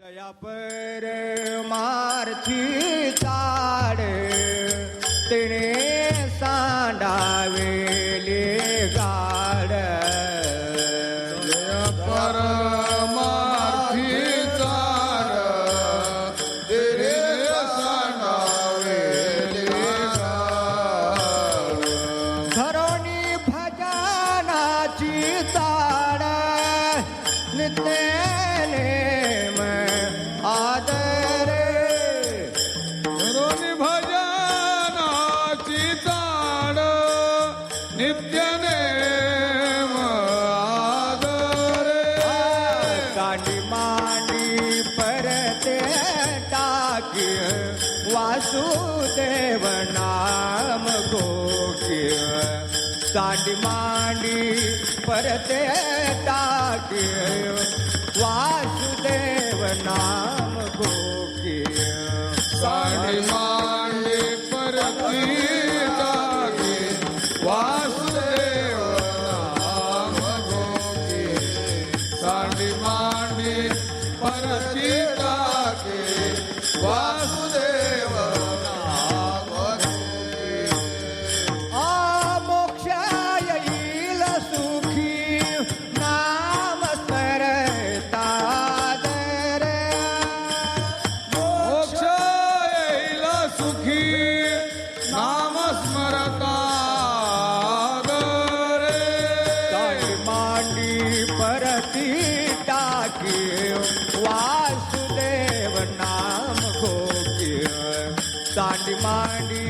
દયા પર મારથી ಮಾಡಿ ಮಾಡಿ ಪರತೆ ತಾಕಿಯ ವಾಸುದೇವ ನಾಮ ಗೋಕಿಯ ಸಾಡಿ ಮಾಡಿ ಪರತಿ ತಾಕಿ ವಾಸುದೇವ ನಾಮ ಗೋಕಿ ಸಾಡಿ ಮಾಡಿ ಪರತಿ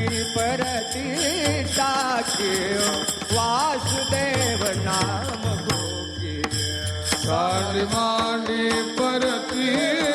મંદિર પર ટાક્યો વાસુદેવ નામ ગોકી માંડી પરતી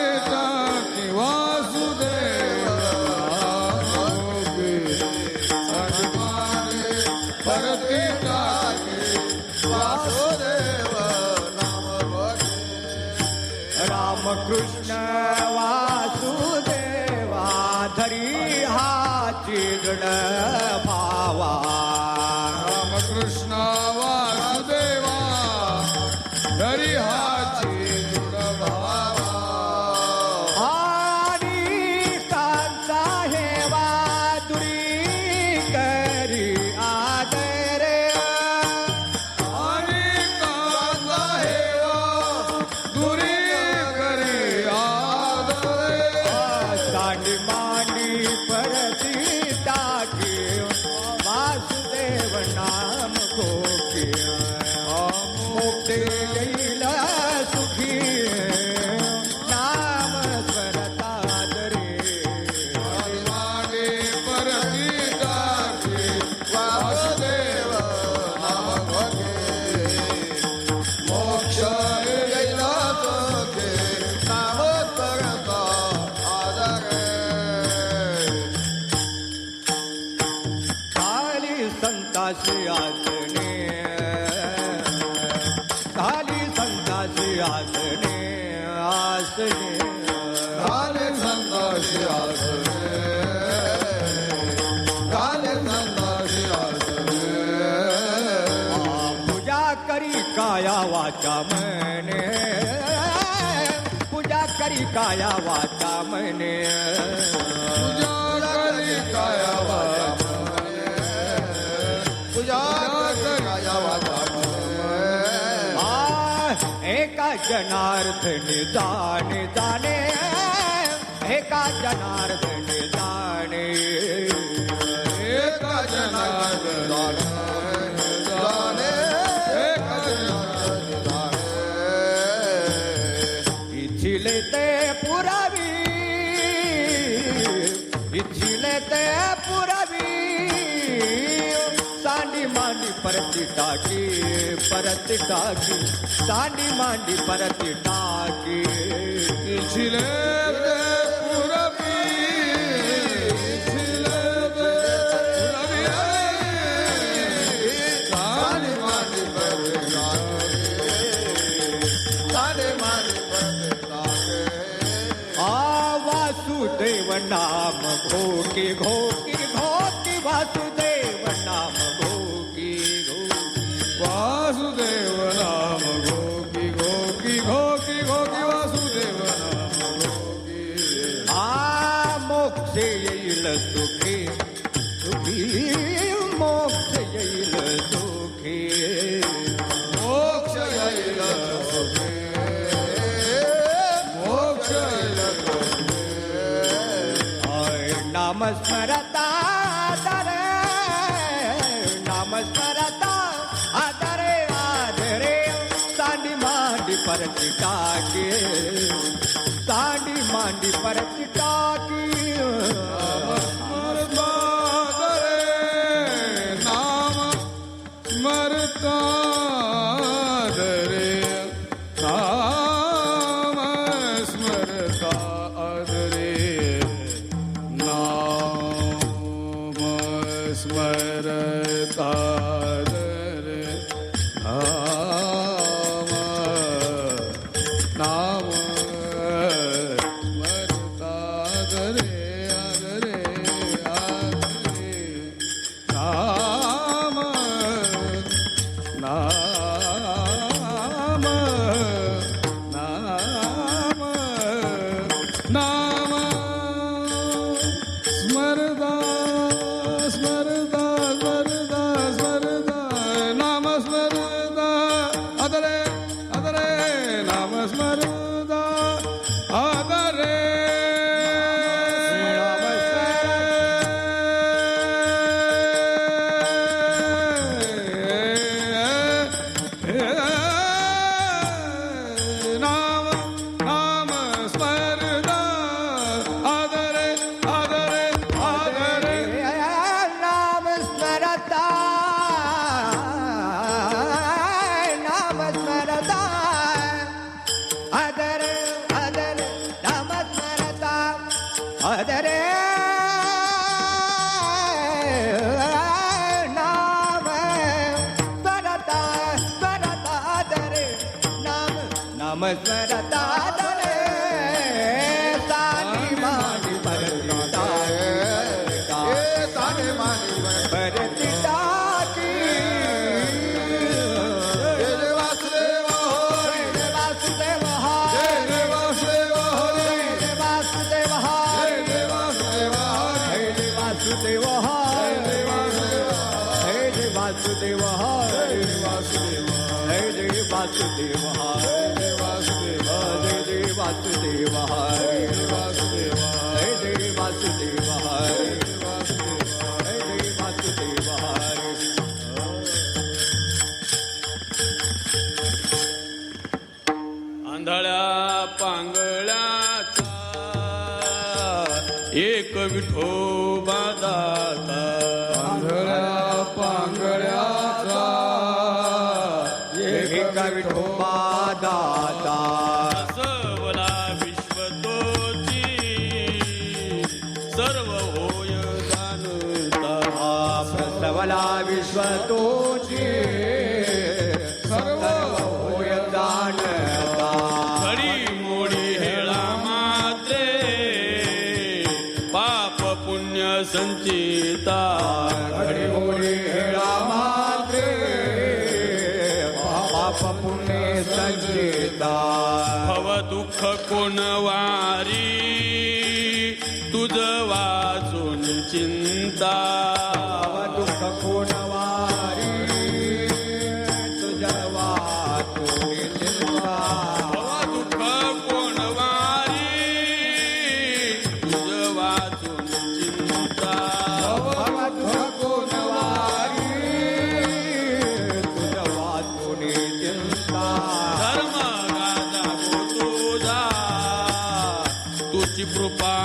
हाथ वाचा म्हणे. पूजा करी काया वाचा म्हणे. पूजा करी काया वाचा पूजा एका जनार्दन जाणे जाणे. एका जनार्दन जाणे பரத்திட்டாக்கு பரத்திட்டாக்கு தாண்டி மாண்டி பரத்திட்டாக்கு சிலே there. पर चिता की ना एक विठो दाता रचिता भव दुःख कोण वारी? तुझ वाचून चिंता। de pro pai.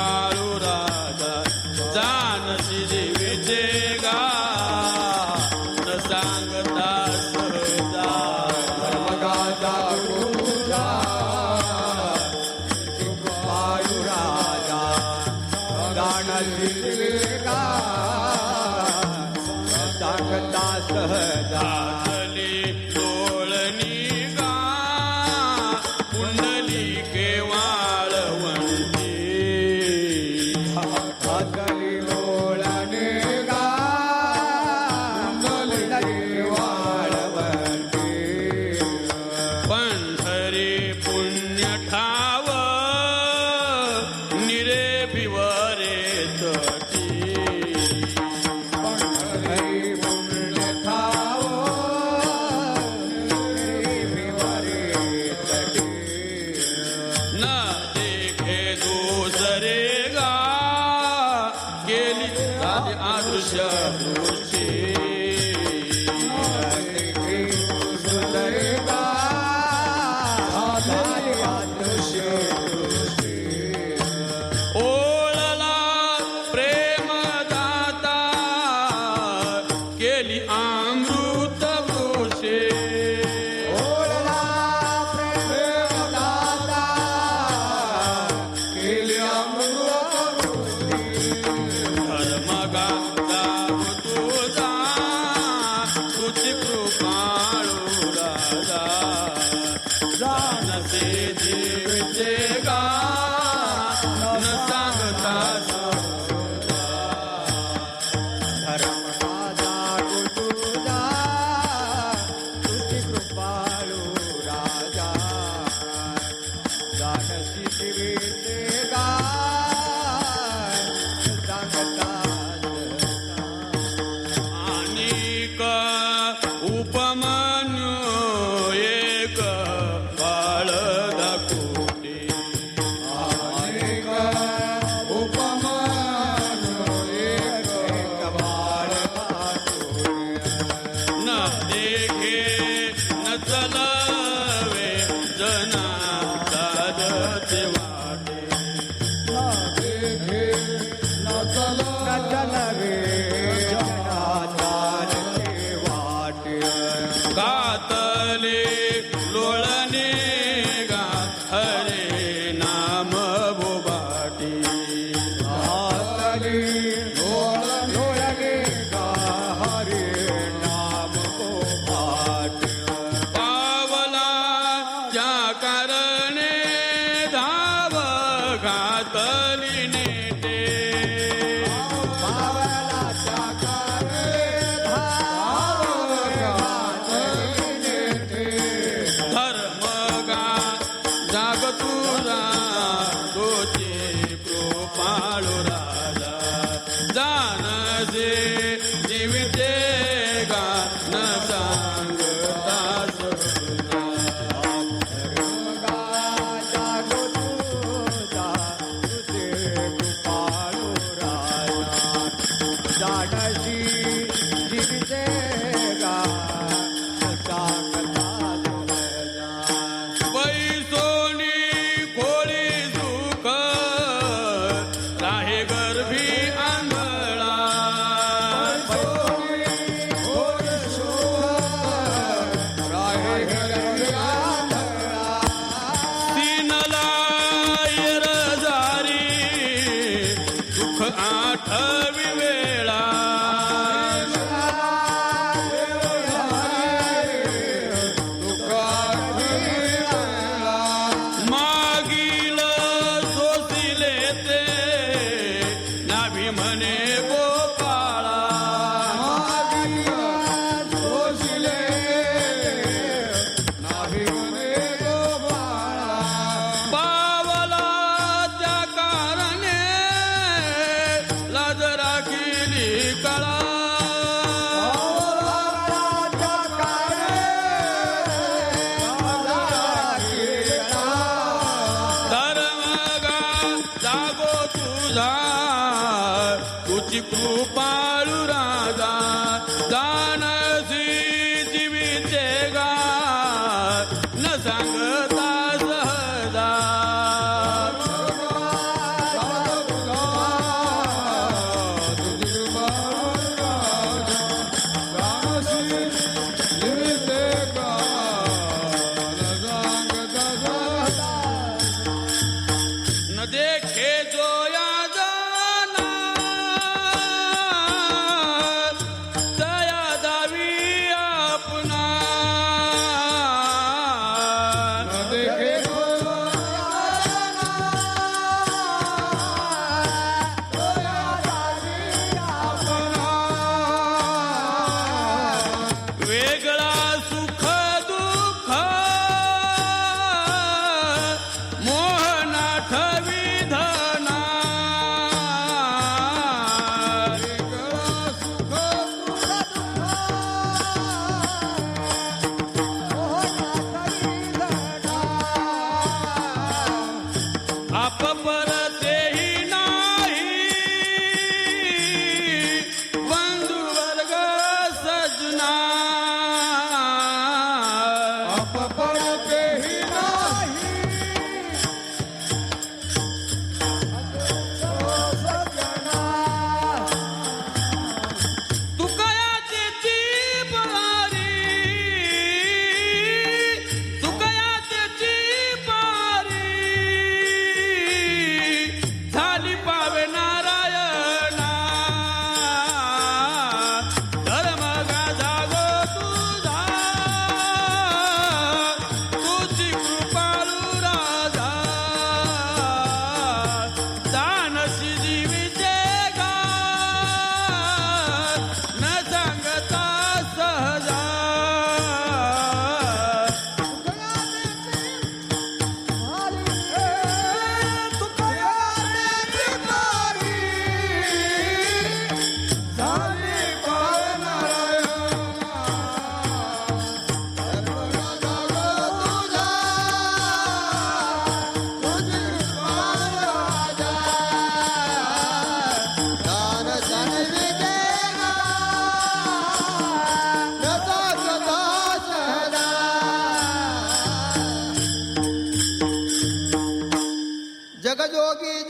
人呐。ಮನೆ ಕೋ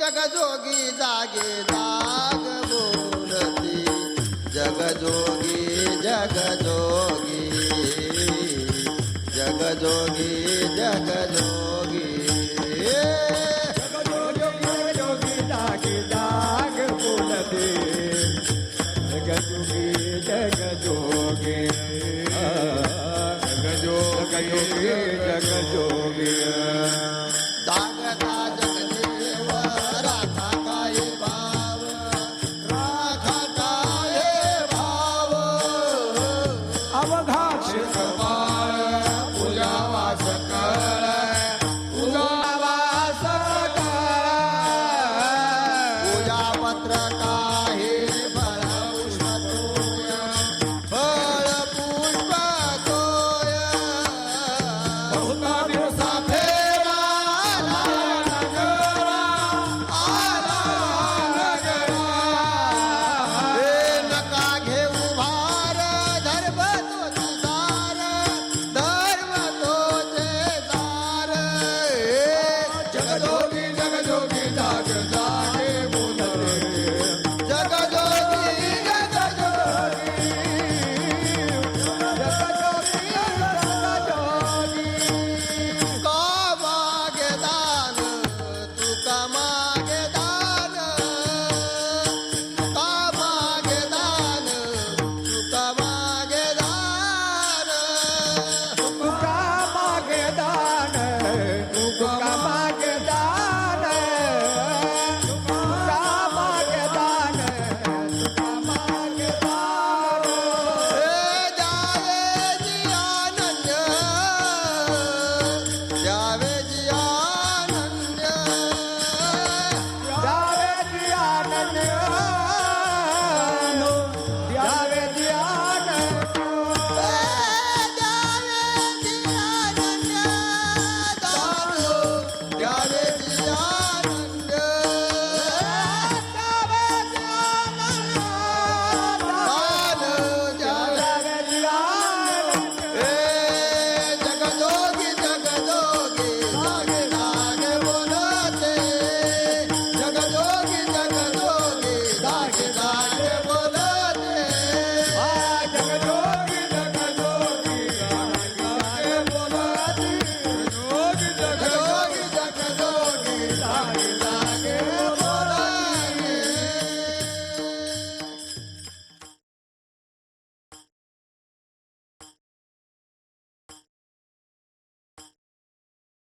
जगजोगी जागे जा